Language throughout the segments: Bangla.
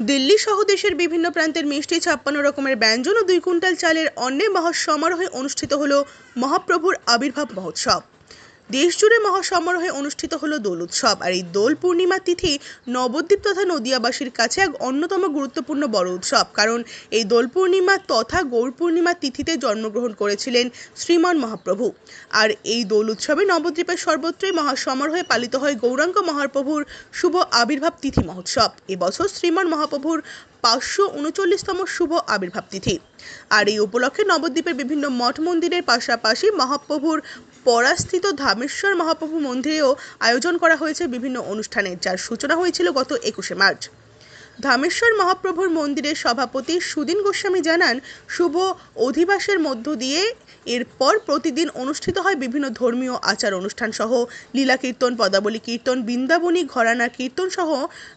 দিল্লি সহ দেশের বিভিন্ন প্রান্তের মিষ্টি ছাপ্পান্ন রকমের ব্যঞ্জন ও দুই কুইন্টাল চালের অন্নে মহাসমারোহে অনুষ্ঠিত হল মহাপ্রভুর আবির্ভাব মহোৎসব। দেশজুড়ে মহাসমারোহে অনুষ্ঠিত হলো দোল উৎসব। আর এই দোল পূর্ণিমা তিথি নবদ্বীপ তথা নদিয়াবাসীর কাছে এক অন্যতম গুরুত্বপূর্ণ বড় উৎসব। কারণ এই দোল পূর্ণিমা তথা গৌর পূর্ণিমা তিথিতে জন্মগ্রহণ করেছিলেন শ্রীমান মহাপ্রভু। আর এই দোল উৎসবে নবদ্বীপের সর্বত্রই মহাসমারোহে পালিত হয় গৌরাঙ্গ মহাপ্রভুর শুভ আবির্ভাব তিথি মহোৎসব। এবছর শ্রীমান মহাপ্রভুর পাঁচশো উনচল্লিশতম শুভ আবির্ভাব তিথি। আর এই উপলক্ষে নবদ্বীপের বিভিন্ন মঠ মন্দিরের পাশাপাশি মহাপ্রভুর পরাস্থিত ধামেশ্বর মহাপ্রভু মন্দিরেও আয়োজন করা হয়েছে বিভিন্ন অনুষ্ঠানের যার সূচনা হয়েছিল গত একুশে মার্চ। ধামেশ্বর মহাপ্রভুর মন্দিরের সভাপতি সুদিন গোস্বামী জানান, শুভ অধিবাসের মধ্য দিয়ে এরপর প্রতিদিন অনুষ্ঠিত হয় বিভিন্ন ধর্মীয় আচার অনুষ্ঠান সহ লীলা কীর্তন পদাবলী কীর্তন, বৃন্দাবনী, ঘরানা কীর্তন সহ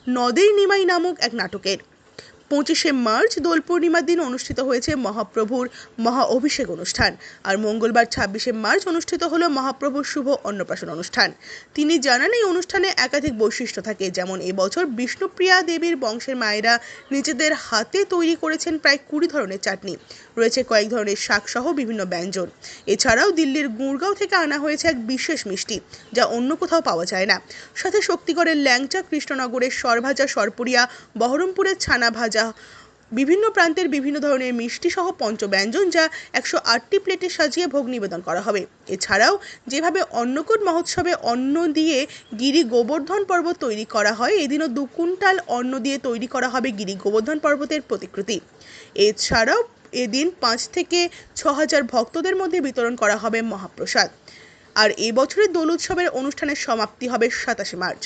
নদের নিমাই নামক এক নাটকের। পঁচিশে মার্চ দোল পূর্ণিমার দিন অনুষ্ঠিত হয়েছে মহাপ্রভুর মহা অভিষেক অনুষ্ঠান। আর মঙ্গলবার ছাব্বিশে মার্চ অনুষ্ঠিত হলো মহাপ্রভুর শুভ অন্নপ্রাশন অনুষ্ঠান। তিনি জানান, এই অনুষ্ঠানে একাধিক বৈশিষ্ট্য থাকে, যেমন এবছর বিষ্ণুপ্রিয়া দেবীর বংশের মায়েরা নিজেদের হাতে তৈরি করেছেন প্রায় কুড়ি ধরনের চাটনি। রয়েছে কয়েক ধরনের শাকসহ বিভিন্ন ব্যঞ্জন। এছাড়াও দিল্লির গুড়গাঁও থেকে আনা হয়েছে এক বিশেষ মিষ্টি, যা অন্য কোথাও পাওয়া যায় না। সাথে শক্তিগড়ের ল্যাংচা কৃষ্ণনগরের সরভাজা সরপুরিয়া, বহরমপুরের ছানা ভাজা বিভিন্ন প্রান্তের বিভিন্ন ধরনের মিষ্টি সহ পঞ্চব্যঞ্জন যা একশো আটটি প্লেটে সাজিয়ে ভোগ নিবেদন করা হবে। এছাড়াও, যেভাবে অন্নকূট মহোৎসবে অন্ন দিয়ে গিরি গোবর্ধন পর্বত তৈরি করা হয়, এদিনও দু কুইন্টাল অন্ন দিয়ে তৈরি করা হবে গিরি গোবর্ধন পর্বতের প্রতিকৃতি। এছাড়াও, এদিন পাঁচ থেকে ছ হাজার ভক্তদের মধ্যে বিতরণ করা হবে মহাপ্রসাদ। আর এই বছরের দোল উৎসবের অনুষ্ঠানের সমাপ্তি হবে সাতাশে মার্চ।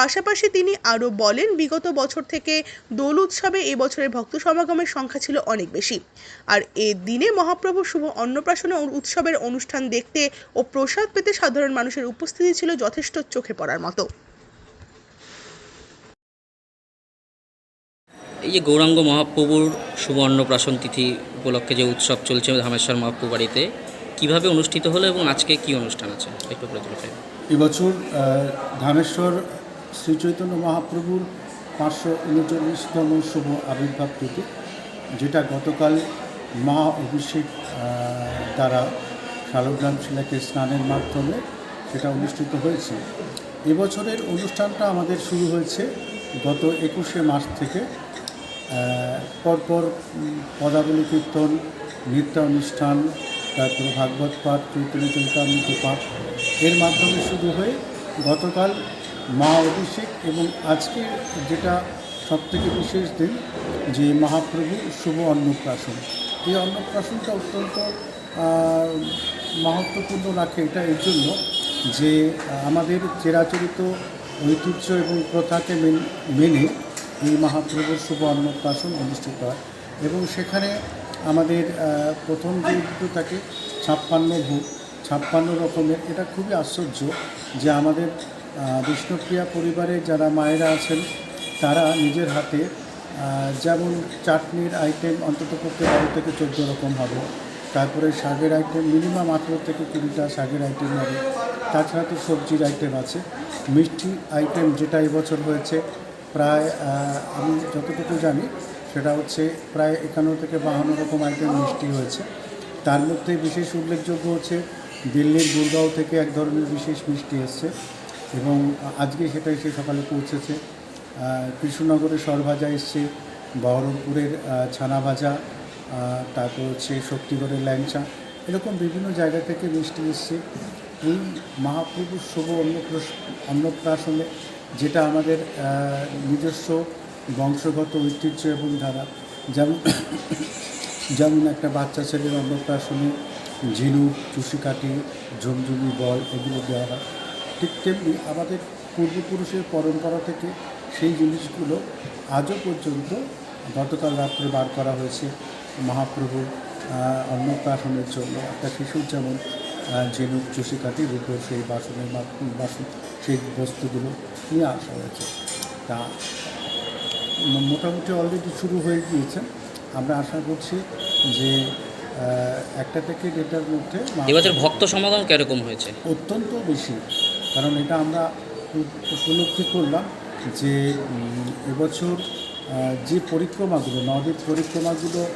পাশাপাশি তিনি আরও বলেন, বিগত বছর থেকে দোল উৎসবে এবছরের ভক্ত সমাগমের সংখ্যা ছিল অনেক বেশি। আর এ দিনে মহাপ্রভু শুভ অন্নপ্রাশন উৎসবের অনুষ্ঠান দেখতে ও প্রসাদ পেতে সাধারণ মানুষের উপস্থিতি ছিল যথেষ্ট চোখে পড়ার মতো। এই যে গৌরাঙ্গ মহাপ্রভুর শুভ অন্নপ্রাশন তিথি উপলক্ষে যে উৎসব চলছে ধামেশ্বর মহাপ্রভু বাড়িতে কীভাবে অনুষ্ঠিত হলো এবং আজকে কি অনুষ্ঠান আছে? একটু এবছর ধামেশ্বর শ্রী চৈতন্য মহাপ্রভুর পাঁচশো উনচল্লিশতম শুভ আবির্ভাব তিথি, যেটা গতকাল মা অভিষেক দ্বারা শালগ্রাম শিলাকে স্নানের মাধ্যমে সেটা অনুষ্ঠিত হয়েছে। এবছরের অনুষ্ঠানটা আমাদের শুরু হয়েছে গত একুশে মাস থেকে পরপর পদাবলী কীর্তন নৃত্য অনুষ্ঠান তারপরে ভাগবত পাঠ, চৈতন্য চৈতামৃত পাঠ। এর মাধ্যমে শুরু হয়ে গতকাল মা অভিষেক এবং আজকে যেটা সবথেকে বিশেষ দিন, যে মহাপ্রভু শুভ অন্নপ্রাশন। এই অন্নপ্রাশনটা অত্যন্ত মহত্বপূর্ণ রাখে এটা এর জন্য যে, আমাদের চিরাচরিত ঐতিহ্য এবং প্রথাকে মেনে এই মহাপ্রভুর শুভ অন্নপ্রাশন অনুষ্ঠিত হয়। এবং সেখানে আমাদের প্রথম যে দুটো থাকে ছাপ্পান্ন ভোগ, ছাপ্পান্ন রকমের, এটা খুবই আশ্চর্য যে আমাদের বিষ্ণুপ্রিয়া পরিবারের যারা মায়েরা আছেন, তারা নিজের হাতে যেমন চাটনির আইটেম অন্তত পক্ষে বারো থেকে চোদ্দ রকম হবে, তারপরে শাকের আইটেম মিনিমাম আঠেরো থেকে কুড়িটা শাকের আইটেম হবে, তাছাড়া তো সবজির আইটেম আছে, মিষ্টি আইটেম যেটা এবছর হয়েছে, প্রায় আমি যতটুকু জানি সেটা হচ্ছে প্রায় একান্ন থেকে বাহান্ন রকম আইটেম মিষ্টি হয়েছে। তার মধ্যে বিশেষ উল্লেখযোগ্য হচ্ছে দিল্লির গুরগাঁও থেকে এক ধরনের বিশেষ মিষ্টি এসছে এবং আজকে সেটা এসে সকালে পৌঁছেছে। কৃষ্ণনগরের সরভাজা এসছে, বহরমপুরের ছানা ভাজা তারপর হচ্ছে শক্তিগড়ের ল্যাংচা, এরকম বিভিন্ন জায়গা থেকে মিষ্টি এসছে। এই মহাপ্রভুর শুভ অন্নপ্রাশ, অন্নপ্রাশনে যেটা আমাদের নিজস্ব বংশগত ঐতিহ্য এবং ধারা। যেমন যেমন একটা বাচ্চা ছেলের অন্নপ্রাশনে ঝিনুক চুষিকাঠি ঝুমঝুমি বল এগুলো দেওয়া হয়। ঠিক তেমনি আমাদের পূর্বপুরুষের পরম্পরা থেকে সেই জিনিসগুলো আজও পর্যন্ত গতকাল রাত্রে বার করা হয়েছে। মহাপ্রভুর অন্নপ্রাশনের জন্য একটা শিশুর যেমন ঝিনুক চুষিকাঠি রূপোর সেই বাসনের বাসন, সেই বস্তুগুলো নিয়ে আসা হয়েছে। তা মোটামুটি অলরেডি শুরু হয়ে গিয়েছে। আমরা আশা করছি যে একটা থেকে দেড়টার মধ্যে এবছর ভক্ত সমাগম কীরকম হয়েছে? অত্যন্ত বেশি। কারণ এটা আমরা উপ- উপলব্ধি করলাম যে এবছর যে পরিক্রমাগুলো নদীর পরিক্রমাগুলো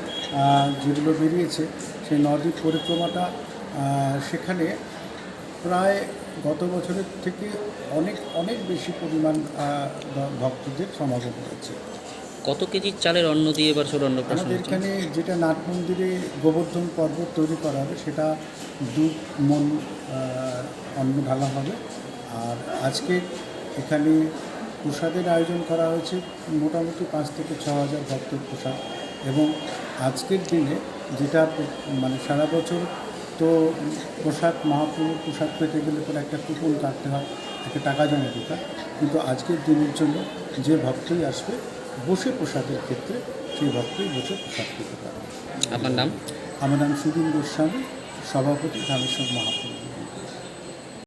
যেগুলো বেরিয়েছে সেই নদীর পরিক্রমাটা সেখানে প্রায় গত বছরের থেকে অনেক অনেক বেশি পরিমাণ ভক্তদের সমাগম হয়েছে। কত কেজির চালের অন্ন দিয়ে এবার ছোট অন্নপ্রাশন আমাদের এখানে যেটা নাট মন্দিরে গোবর্ধন পর্বত তৈরি করা হবে সেটা দু মন অন্ন ঢালা হবে। আর আজকে এখানে প্রসাদের আয়োজন করা হয়েছে মোটামুটি পাঁচ থেকে ছ হাজার ভক্তের প্রসাদ। এবং আজকের দিনে যেটা মানে সারা বছর তো পোশাক মহাপ্রভুর পোশাক পেতে গেলে পরে একটা কুপন কাটতে হয় একটা টাকা জমা দিতে হয়। কিন্তু আজকের দিনের জন্য যে ভক্তই আসবে বসে প্রসাদের ক্ষেত্রে সেই ভক্তই বসে প্রসাদ পেতে পারে আমার নাম? আমার নাম সুদিন গোস্বামী সভাপতি রামেশ্বর মহাপ্রভু